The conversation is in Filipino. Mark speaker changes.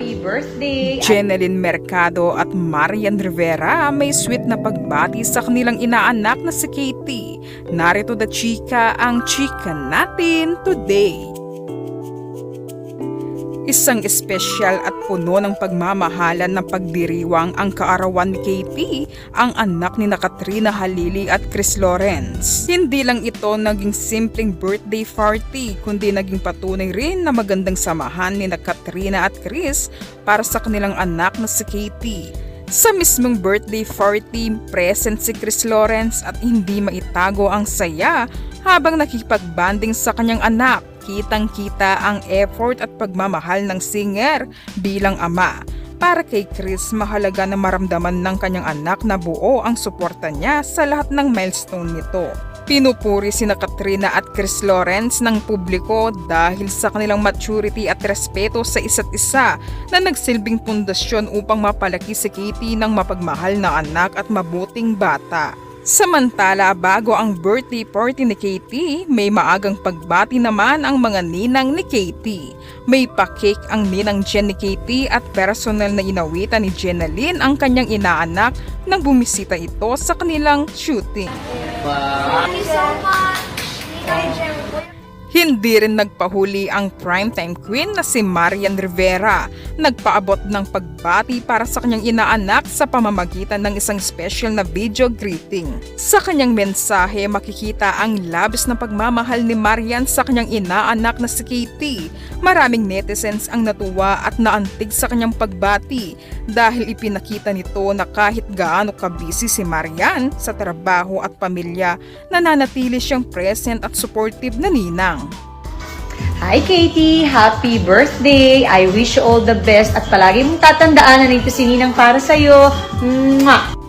Speaker 1: Happy birthday!
Speaker 2: Jeneline Mercado at Marian Rivera may sweet na pagbati sa kanilang inaanak na si Katie. Narito the chika ang chika natin today. Isang espesyal at puno ng pagmamahalan ng pagdiriwang ang kaarawan ni Katie, ang anak ni na Katrina Halili at Chris Lawrence. Hindi lang ito naging simpleng birthday party, kundi naging patunay rin na magandang samahan ni na Katrina at Chris para sa kanilang anak na si Katie. Sa mismong birthday party, present si Chris Lawrence at hindi maitago ang saya habang nakikipagbanding sa kanyang anak. Kitang-kita ang effort at pagmamahal ng singer bilang ama. Para kay Chris, mahalaga na maramdaman ng kanyang anak na buo ang suporta niya sa lahat ng milestone nito. Pinupuri sina Katrina at Chris Lawrence ng publiko dahil sa kanilang maturity at respeto sa isa't isa na nagsilbing pundasyon upang mapalaki si Katie ng mapagmahal na anak at mabuting bata. Samantala, bago ang birthday party ni Katie, may maagang pagbati naman ang mga ninang ni Katie. May pakik ang ninang Jen ni Katie at personal na inawitan ni Jenaline ang kanyang inaanak nang bumisita ito sa kanilang shooting.
Speaker 3: Thank you so much.
Speaker 2: Hindi rin nagpahuli ang primetime queen na si Marian Rivera. Nagpaabot ng pagbati para sa kanyang inaanak sa pamamagitan ng isang special na video greeting. Sa kanyang mensahe, makikita ang labis na pagmamahal ni Marian sa kanyang inaanak na si Katie. Maraming netizens ang natuwa at naantig sa kanyang pagbati dahil ipinakita nito na kahit gaano kabisi si Marian sa trabaho at pamilya, nananatili siyang present at supportive na ninang.
Speaker 1: Hi Katie! Happy birthday! I wish you all the best at palagi mong tatandaan na nito si Ninang para sa'yo. Mwah!